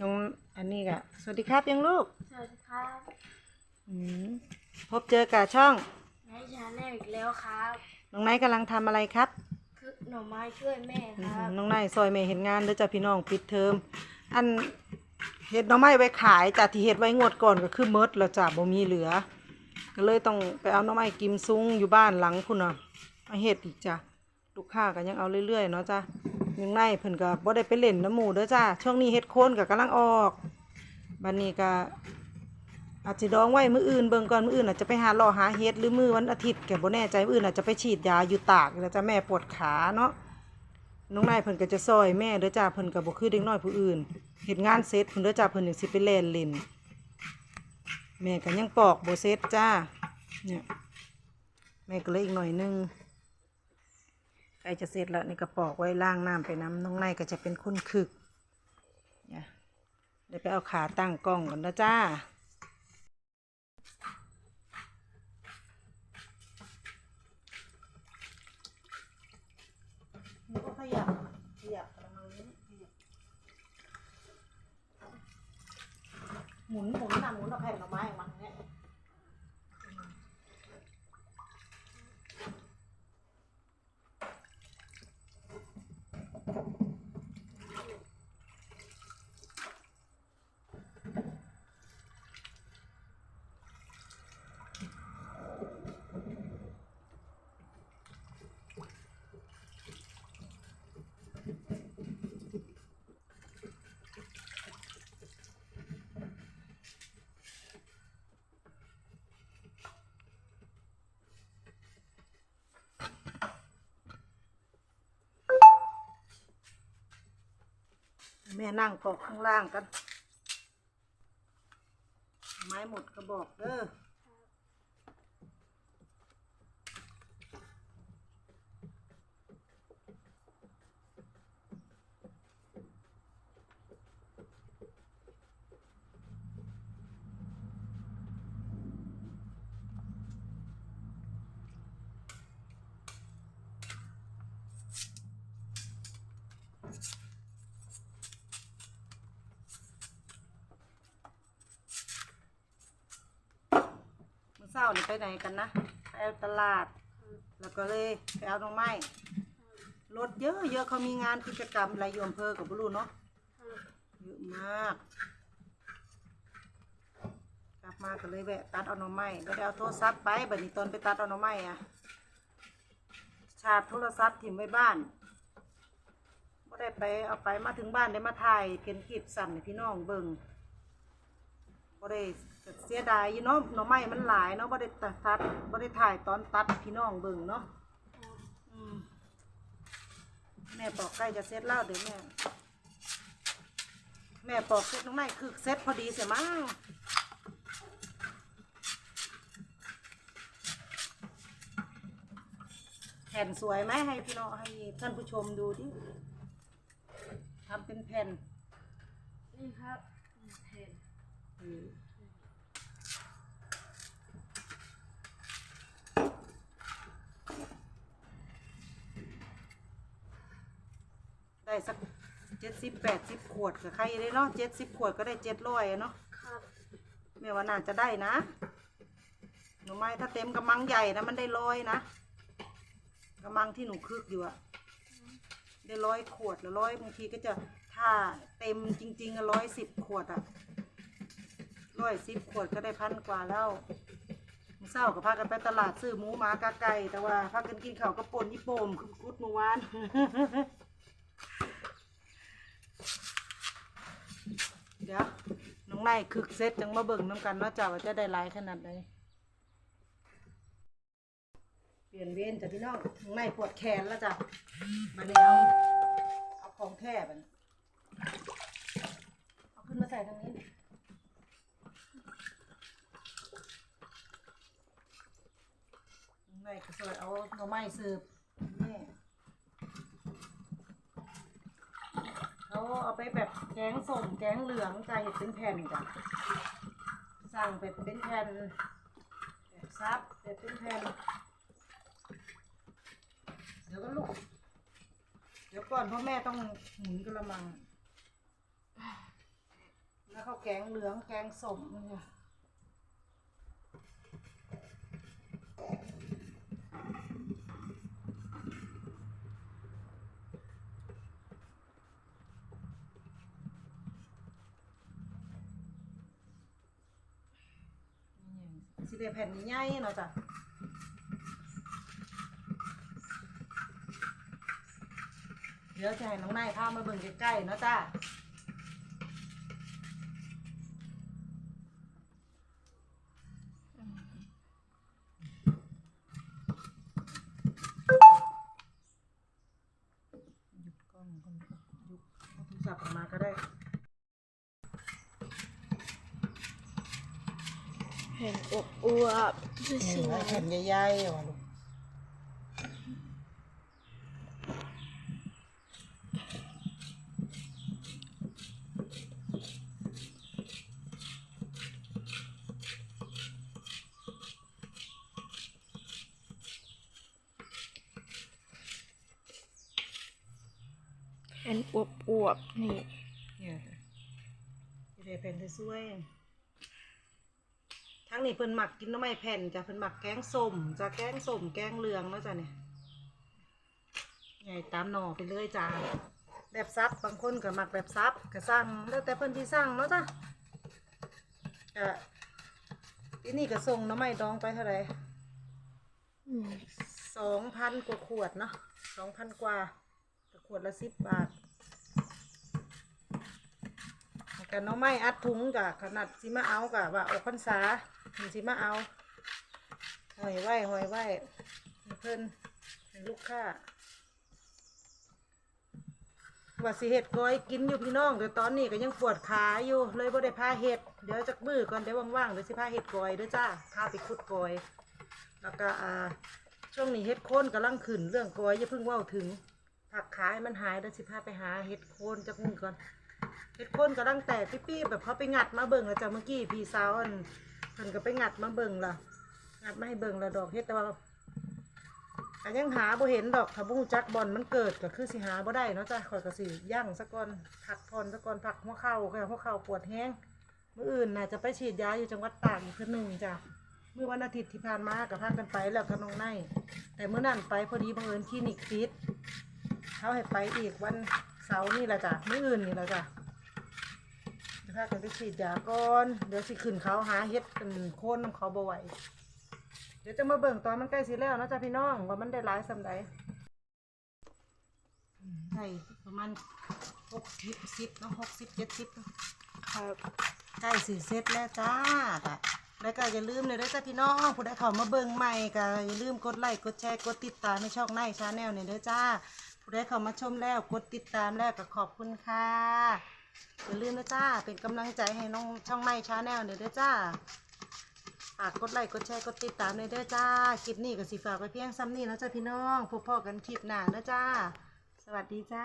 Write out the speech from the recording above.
น้องอันนี้ก็สวัสดีครับยังลูก สวัสดีครับอืมพบเจอกับช่องนายชาแนลอีกแล้วครับน้องไนท์กำลังทำอะไรครับ คือหน่อไม้ช่วยแม่ครับน้องไนท์ซอยเมย์เห็นงานเด้อจ้ะพี่น้องปิดเทอม อันเห็ดหน้องไม้ไว้ขายจากที่เห็ดไว้งวดก่อนก็คือเมดแล้วจ้ะบ่มีเหลือ ก็เลยต้องไปเอาหน้องไม้กิมซุ้งอยู่บ้านหลังพุ่นน่ะมาเห็ดอีกจ้ะลูกค้าก็ยังเอาเรื่อยๆเนาะจ้ะ ยังไนเพิ่นก็บ่ได้ไปเล่นน้ำหมูเด้อจ้ะช่วงนี้เห็ดโคนก็กำลังออกบัดนี้ก็อาจจะดองไว้มื้ออื่นเบิ่งก่อนมื้ออื่นอาจจะไปหาล่อหาเฮ็ดหรือมื้อวันอาทิตย์แกบ่แน่ใจมื้ออื่นอาจจะไปฉีดยาอยู่ตากแล้วจ้ะแม่ปวดขาเนาะน้องนายเพิ่นก็จะซอยแม่เด้อจ้าเพิ่นก็บ่คือเด็กน้อยผู้อื่นเฮ็ดงานเสร็จเพิ่นเด้อจ้าเพิ่นถึงสิไปเล่นเล่นแม่ก็ยังปอกบ่เสร็จจ้าเนี่ยแม่ก็เลยอีกหน่อยนึง ใกล้จะเสร็จแล้วนี่ก็ปอกไว้ล้างน้ำไปน้ำน้องนก็จะเป็นคุ้นคึกเนี่ยเดี๋ยวไปเอาขาตั้งกล้องก่อนนะจ้าก็ขยับขยับประมาณนี้ขยับหมุนหมุนนะหมุนเอาแผ่นหน่อไม้ออก ม่นั่งปอกข้างล่างกัน ไม้หมดกระบอกเด้อานี่ไปไหนกันนะไปเอาตลาด แล้วก็เลยไปเอาตรงไม้รถเยอะเยอะเขามีงานกิจกรรมอะไรอยู่อำเภอกับบุรุเนาะเยอะมาก กลับมาก็เลยแวะตัดเอาหน่อไม้ก็ได้เอาโทรศัพท์ไปบัดนี้ตอนไปตัดเอาหน่อไม้อะชาร์จโทรศัพท์ถิ่มไว้บ้านก็ได้ไปเอาไปมาถึงบ้านได้มาถ่ายเพียนคลิปสั่นให้พี่น้องเบิ่งบ่ได้ เสียดายอยู่เนาะหน่อไม้มันหลายเนาะบ่ได้ตัดตัดบ่ได้ถ่ายตอนตัดพี่น้องเบิ่งเนาะอืมแม่ปอกใกล้จะเสร็จแล้วเดี๋ยวแม่ แม่ปอกเสร็จตรงไหนคือเสร็จพอดีเสียมั้งแผ่นสวยไหมให้พี่น้องให้ท่านผู้ชมดูดิทำเป็นแผ่น นี่ครับเห็น ได้สักเจ็ดสิบแปดสิบขวดกับใครได้เนาะเจ็ดสิบขวดก็ได้เจ็ดร้อยอะเนาะครับแม่ว่าน่าจะได้นะ หนูไม้ถ้าเต็มกระมังใหญ่นะมันได้ร้อยนะกระมังที่หนูคึกอยู่อะได้ร้อยขวดหรือร้อยบางทีก็จะถ้าเต็มจริงๆอะร้อยสิบขวดอะร้อยสิบขวดก็ได้พันกว่าแล้วมื้อเศร้าก็พากันไปตลาดซื้อหมูหมากาไก่แต่ว่าพากันกินข้าวกระป่นญี่ปุ่นคือกุดเมื่อวาน เดี๋ยวน้องไนคึกเซตจังมาเบิ่งน้ำกันเนาะจ้าว่าจะได้หลายขนาดไหนเปลี่ยนเวรจ้ะพี่น้องน้องไนปวดแขนแล้วจ้ะมาเดี๋ยวเอาของแท้บันเอาขึ้นมาใส่ตรงนี้น้องไนก็สวยเอาหน่อไม้สืบนี่เขาเอาไป แกงส้มแกงเหลืองจะเห็ดเป็นแผ่นจ้ะสั่งเป็ดเป็นแผ่นแบบซับเป็ดเป็นแผ่นเดี๋ยวก็ลูก เดี๋ยวก่อนพ่อแม่ต้องหมุนกระมังข้าวแกงเหลืองแกงส้มนี่ยะ สิได้แผ่นใหญ่เนาะจ้ะเดี๋ยวจะให้น้องนายพามาเบิ่งใกล้ๆเนาะจ้า แผ่นอบอวบสนี่วยแผ่นใหญ่ๆว่ะลูกๆแผ่นอบอวบๆนี่ เนี่ยสิได้แผ่นสวยๆ ทั้งนี้เพิ่นหมักกินน้ำไม้แผ่นจ้ะเพิ่นหมักแกงส้มจ้ะแกงส้มแกงเหลืองเนาะจ้ะเนี่ยใหญ่ตามหน่อไปเลยจ้าแบบซับบางคนก็มักแบบซับก็สั่งแล้วแต่เพิ่นที่สั่งเนาะจ้ะก็ที่นี่ก็ส่งน้ำไม้ดองไปเท่าไหร่สองพันกว่าขวดเนาะสองพันกว่าขวดละสิบบาทกันน้องไม้อัดถุงกะขนาดสิมาเอากะว่าออกพรรษา ถึงสิมาเอาหอยไว้หอยไว้ให้เพิ่นลูกค้าว่าสิเห็ดก้อยกินอยู่พี่น้องแต่ตอนนี้ก็ยังปวดขาอยู่ เลยบ่ได้พาเห็ดเดี๋ยวจักมือก่อนเดี๋ยวว่างๆเดี๋ยวสิพาเห็ดก้อยด้วยจ้าพาไปขุดก้อย แล้วก็อ่าช่วงนี้เห็ดโคนกำลังขึ้นเรื่องก้อยอย่าเพิ่งเว้าถึงผักขายมันหายเดี๋ยวสิพาไปหาเห็ดโคนจักมือก่อนเห็ดโคนกำลังแตกปี้ๆแบบเขาไปงัดมาเบิ่งแล้วจ้ะเมื่อกี้พี่สาวอัน เพิ่นก็ไปงัดมาเบิ่งล่ะงัดมาให้เบิ่งละดอกเห็ดแต่ว่าอันยังหาบ่เห็นดอกถ้าบ่ฮู้จักบอลมันเกิดก็คือสิหาบ่ได้เนาะจ้ะข่อยก็สิย่างซะก่อนพักผ่อนซะก่อนพักหัวเข่าค่ะหัวเข่าปวดแห้งมื้ออื่นน่ะจะไปฉีดยาอยู่จังหวัดตากอีกเทื่อหนึงจ้ะเมื้อวันอาทิตย์ที่ผ่านมาก็พากันไปแล้วกับน้องไนแต่เมื้อนั้นไปพอดีบังเอิญคลินิกปิดเขาให้ไปอีกวันเสาร์นี่แหละจ้ะมื้ออื่นนี่แหละจ้ะ จะพากันไปฉีดยาก่อน เดี๋ยวสิขึ้นเขาหาเฮ็ดเป็นโคนน้ำเขาบ่ไหวเดี๋ยวจะมาเบิ่งตอนมันใกล้สิแล้วเนาะจ้ะพี่น้องว่ามันได้หลายสำใดใช่ประมาณหกสิบสิบเนาะหกสิบเจ็ดสิบเนาะครับใกล้สิเสร็จแล้วจ้าค่ะแล้วก็อย่าลืมเลยด้วยจ้ะพี่น้องผู้ใดเข้ามาเบิ่งใหม่ก็อย่าลืมกดไลค์กดแชร์กดติดตามในช่องในชาแนลเนี่ยเด้อจ้าผู้ใดเข้ามาชมแล้วกดติดตามแล้วก็ขอบคุณค่ะ อย่าลืมนะจ้า เป็นกำลังใจให้น้องช่องไม้ชาแนลเนี่ยเด้อจ้าฝากกดไลค์กดแชร์กดติดตามเลยด้อจ้า คลิปนี้ก็สิฝากไปเพียงซ้ำนี่นะจ้าพี่น้องพบพ่อกันคลิปหน้าเด้จ้า สวัสดีจ้า